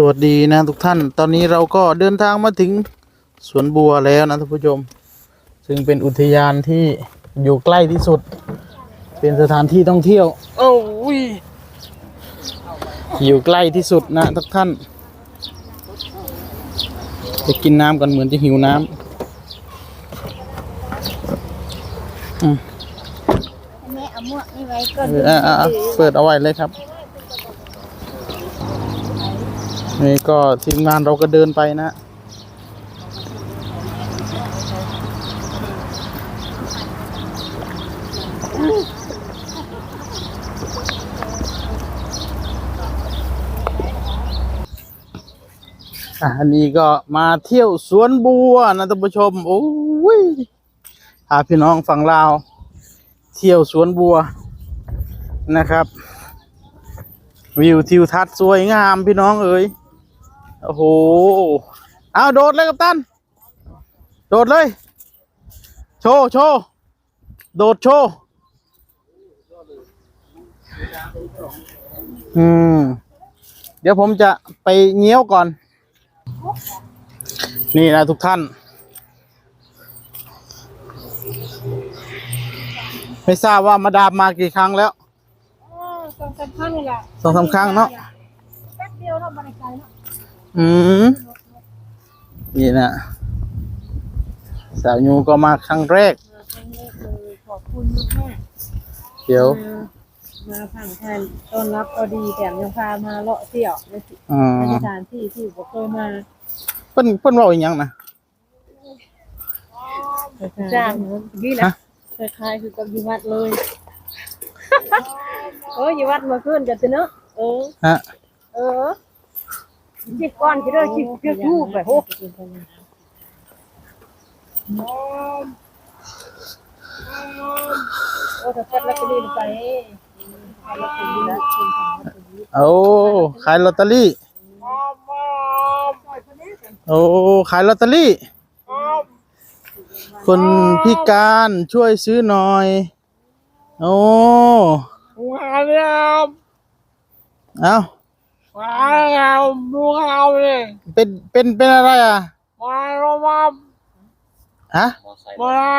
สวัสดีนะทุกท่าน ตอนนี้เราก็เดินทางมาถึงสวนบัวแล้วนะท่านผู้ชม ซึ่งเป็นอุทยานที่อยู่ใกล้ที่สุด เป็นสถานที่ท่องเที่ยว โอ้ย อยู่ใกล้ที่สุดนะทุกท่าน จะกินน้ำกันเหมือนจะหิวน้ำอืมแม่เอาหมวกนี่ไว้ก่อนเอออะอะอะเปิดเอาไว้เลยครับ นี่ก็ทีมงานเราก็เดินไปนะอะอันนี้ก็มาเที่ยวสวนบัวนะท่านผู้ชม โอ้ยพาพี่น้องฝั่งลาว เที่ยวสวนบัวนะครับ วิวทิวทัศน์สวยงามพี่น้องเอ๋ย โอ้โห เอาโดดเลยกัปตัน โดดเลย โชว์โชว์ โดดโชว์ อืม เดี๋ยวผมจะไปเงี้ยวก่อน นี่นะทุกท่าน ไม่ทราบว่ามาดามมากี่ครั้งแล้วสองสามครั้งนี่แหละสองสามครั้งเนาะแป๊บเดียวเราบริการเนาะ อืมนี่นะสาวยูก็มาครั้งแรกครั้งแรกเลยขอบคุณมากเดี๋ยว ๆมาฝั่งทานต้อนรับก็ดีแถมยังพามาเลาะเที่ยวในสิอืมในสถานที่ที่ผมเคยมาเพิ่นเพิ่นเว่าอีกยังนะ จ้างนี่แหละฮะ คล้ายๆคือกับอยู่วัดเลยเอออยู่วัดมาขึ้นกันสิเนาะเออ ฮะ เออ จิบก้อนที่เด้อจิบเพื่อทูบไปโหโอ้ถ้าเสร็จแล้วก็รีบไปเอาลอตเตอรี่แล้วคุณทำลอตเตอรี่โอ้ขายลอตเตอรี่โอ้ขายลอตเตอรี่ คนพิการช่วยซื้อหน่อย โอ้มาแล้วเอ้า มาแล้วดูเขาเลยเป็นเป็นเป็นอะไรอะมาแล้วมาฮะมาได้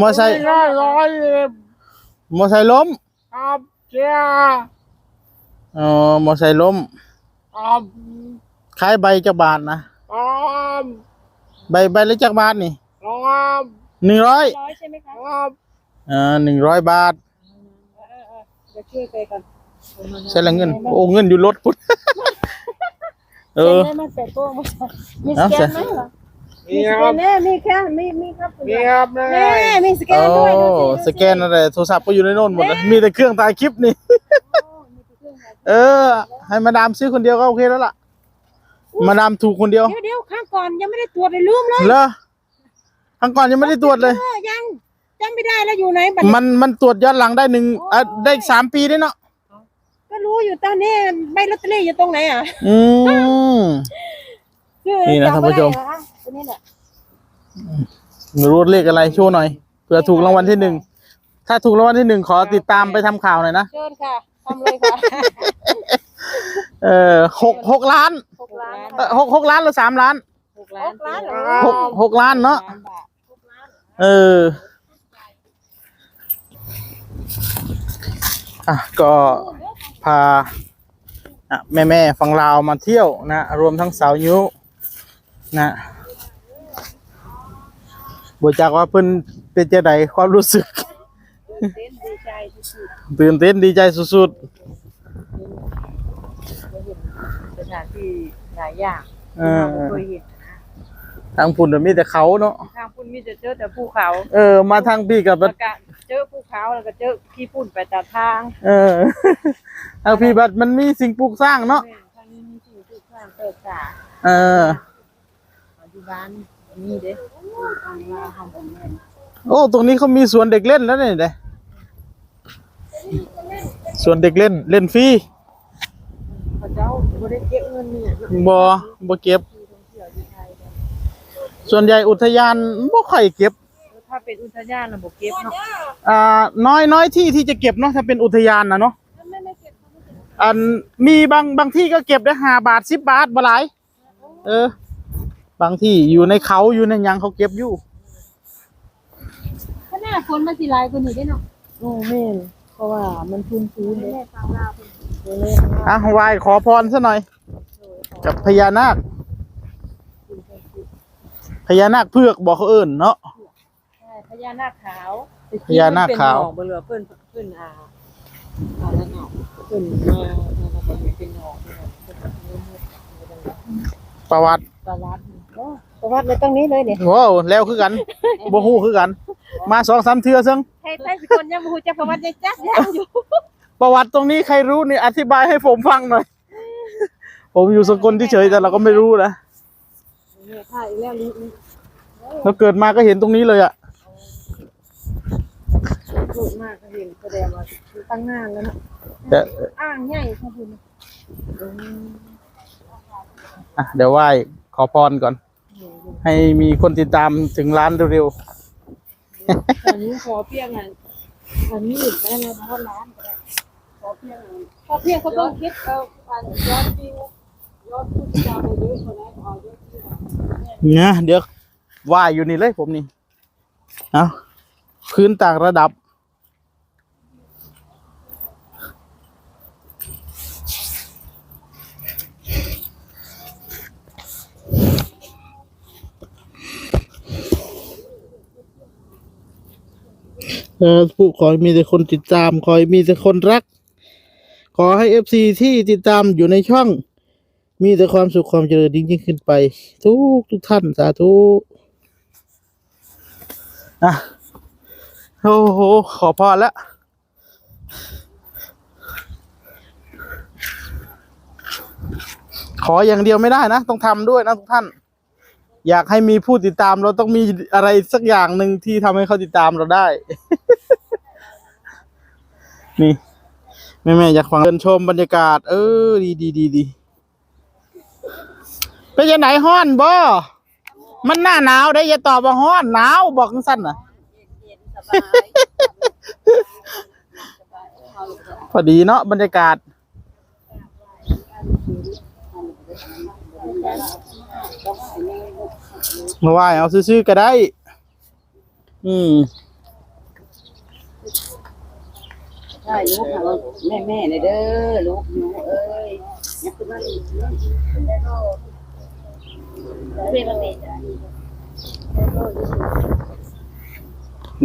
มอไซค์ไม่ได้ร้อยเลยมอไซค์ล้ม ครับเจ้าอ๋อมอไซค์ล้มครับขายใบจักบาทนะครับใบใบละจักบาทนี่ครับหนึ่งร้อยร้อยใช่ไหมคะครับอ่าหนึ่งร้อยบาทเดี๋ยวช่วยไปกัน ใช่ละเงิน โอ้เงินอยู่รถพุทธเออเซ็นได้ไหมแปะโป้งมามีสเอาแกเซ็นนไหมเหรอมีมีสคแกรับนแน่มีแค่มีมีครับมีครับเลแน่ยมีสแกโอ้นด้วยดูสิสแกนอะไรโทรศัพท์ก็อยู่ในโน่นหมดเลยมีแต่เครื่องถ่ายคลิปนี่เออ ให้มาดามซื้อคนเดียวก็โอเคแล้วล่ะ มาดามถูกคนเดียว เดี๋ยวเดี๋ยวข้างก่อนยังไม่ได้ตรวจเลยลืมเลยเหรอครั้งก่อนยังไม่ได้ตรวจเลยเออยังจำไม่ได้แล้วอยู่ไหนบัดนี้มันมันตรวจย้อนหลังได้หนึ่งอะได้สามปีด้วยเนาะก็ รู้อยู่ตอนนี้ใบลอตเตอรี่อยู่ตรงไหนอะอืมชื่อนี่นะท่านผู้ชม จำไได้เหรอตัวนี้แหละไม่รู้เลขอะไรโชว์หน่อยเผื่อถูกรางวัลที่หนึ่งถ้าถูกรางวัลที่หนึ่งขอติดตามไปทำข่าวหน่อยนะเชิญค่ะทำเลยค่ะ เออหกหกล้านหกล้านเออหกหกล้านหรือสามล้านหกล้านหกล้านเหรอหกหกล้านเนาะล้านบาทเอออะก็พาแม่แม่ๆฝั่งลาวมาเที่ยวนะรวมทั้งสาวยุนะบอจากว่าเพิ่นเป็นจะไดความรู้สึกเต้นดีใจสุดตื่นเต้นดีใจสุดๆได้เห็นสถานที่หลายอย่างๆเอที่อเราไม่เคยเห็นทางพุ่นน่ะมีแต่เขาเนาะทางพุ่นมีแต่เจอแต่ภูเขา เออ มาทางพี่กับแล้วก็ เจอภูเขาแล้วก็เจอขี้ปุ่นไปตามทางเออทางพี่บัดมันมีสิ่งปลูกสร้างเนาะแม่นทางนี้มีสิ่งปลูกสร้างเติบโตเออปัจจุบันมีเด้ทางลาวทำบ่แม่นโอ้ตรงนี้เขามีสวนเด็กเล่นแล้วเนี่ยเด้สวนเด็กเล่นเล่นฟรีเขาเจ้าบ่ได้เก็บเงินเนี่ยเนาะบ่บ่เก็บ ที่ท่องเที่ยวที่ไทยเนี่ยส่วนใหญ่อุทยานบ่ค่อยเก็บ ถ้าเป็นอุทยานน่ะบ่เก็บเนาะอ่าน้อยน้อยที่ที่จะเก็บเนาะถ้าเป็นอุทยานนะเนาะไม่ไม่เก็บเขาไม่เก็บอันมีบางบางที่ก็เก็บได้ห้าบาทสิบบาทบ่หลายเออ บางที่อยู่ในเขาอยู่ในหยังเขาเก็บอยู่ถ้าหน้าฝนมันสิหลายกว่านี้ได้เนาะโอ้แม่นเพราะว่ามันทุนฟูนเลยแม่ฟังลาวเพิ่นเดี๋ยวเลยอะไหวายขอพรซะหน่อย กับพญานาค พญานาคเพือกบอกเขาเอิ้นเนาะใช่พ ญานาคขาวพญานาคขาวเป็นหนอกบ่เหลือเพิ่นเพิ่นอ่าเอาแล้วเนาะเพิ่นมาแล้วก็เป็นหนอกเป็นหนอกเพิ่นก็เริ่มมืดประวัติประวัติโอ้ประวัติเลยตรงนี้เลยเนี่ยว้าวแล้วคือกันบ่ฮู้คือกัน มาสองสามเทื่อซึ่งให้ให้สิคนยังบ่ฮู้จักประวัติยังจักยังอยู่ประวัติตรงนี้ใครรู้นี่อธิบายให้ผมฟังหน่อย ผมอยู่สกลเฉยๆแต่เราก็ไม่รู้นะ เนี่ยถ่ายอีกแล้วนี่นี่เราเกิดมาก็เห็นตรงนี้เลยอะพู ดมากก็เห็นแสดงว่าตั้งนานแล้วเนาะแต่อ่างใหญ่ค่ะคุณอืมอะเดี๋ยวไหว้ขอพรก่อน ให้มีคนติดตามถึงล้านเร็วตอนนี้ขอเพียงอะอันนี้ก็ได้แล้วเพราะร้านก็ได้ขอเพียงอะพอเพียงเขาต้องคิดเอาอันยอดวิวยอดผู้ติดตามไปเยอะคนนั้นเอาเยอะที่ๆเนี่ยเดี๋ยวไหว้อยู่นี่เลยผมนี่ เอาพื้นต่างระดับ ออผู้ขอให้มีแต่คนติดตาม ขอให้มีแต่คนรัก ขอให้เอฟซีที่ติดตามอยู่ในช่อง มีแต่ความสุขความเจริญยิ่งยิ่งขึ้นไป ทุกทุกท่านสาธุอะโอ้โห ขอพรแล้วขออย่างเดียวไม่ได้นะ ต้องทำด้วยนะทุกท่าน อยากให้มีผู้ติดตามเราต้องมีอะไรสักอย่างหนึ่งที่ทำให้เขาติดตามเราได้ นี่แม่แม่อยากฟังเดินชมบรรยากาศ เออ ดีดีดีดีเป็นยังไงฮ้อนบ่มันหน้าหนาวได้อย่าตอบว่าฮ้อนหนาวบอกสั้นน่ะพอดีเนาะบรรยากาศ มาไหว้เอาซื้อๆก็ได้ อืม ใช่ลูกค่ะแม่แม่เลยเด้อลูกหนูเอ้ยยักขึ้นมาอีกเรียนมาเมจ้ะ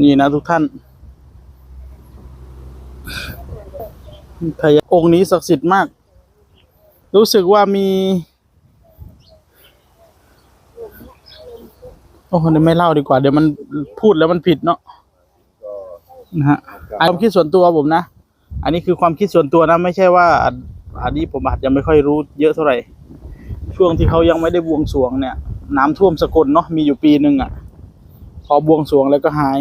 นี่นะทุกท่านพญาองค์นี้ศักดิ์สิทธิ์มาก รู้สึกว่ามี โอ้โหไม่เล่าดีกว่า เดี๋ยวมันพูดแล้วมันผิดเนาะนะฮะอันความคิดส่วนตัวผมนะ อันนี้คือความคิดส่วนตัวนะไม่ใช่ว่าอันนี้ผมอาจจะไม่ค่อยรู้เยอะเท่าไหร่ ช่วงที่เขายังไม่ได้บวงสรวงเนี่ย น้ำท่วมสกลเนาะมีอยู่ปีหนึ่งอะ พอบวงสรวงแล้วก็หาย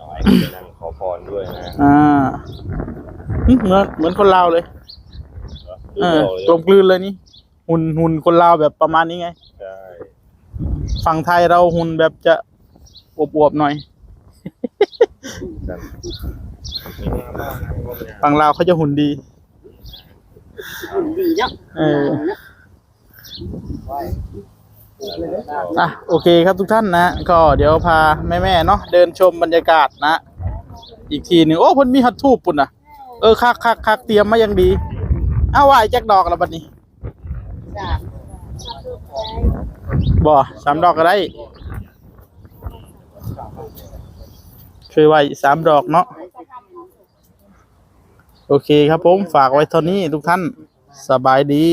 น้อยก็จะนั่งขอพรด้วยนะอ่าหึเหมือนเหมือนคนลาวเลยเออเดียวเลยกลมกลืนเลยนี่หุ่นหุ่นคนลาวแบบประมาณนี้ไงใช่ฝั่งไทยเราหุ่นแบบจะอวบๆหน่อย ฝั่งลาวเขาจะหุ่นดีดีเนาะเอออะโอเคครับทุกท่านนะก็เดี๋ยวพาแม่ๆเนาะเดินชมบรรยากาศนะ อีกทีหนึ่งโอ้เพ่นมีฮัตทูบปุ่นอะ เออคักคักคักเตรียมมาอย่างดีเอาไหวแจ็คดอกแล้วบัดนี้จ้าบ่สามดอกก็ได้ ยไว้สามดอกเนาะโอเคครับผมฝากไว้เท่านี้ทุกท่านสบายดี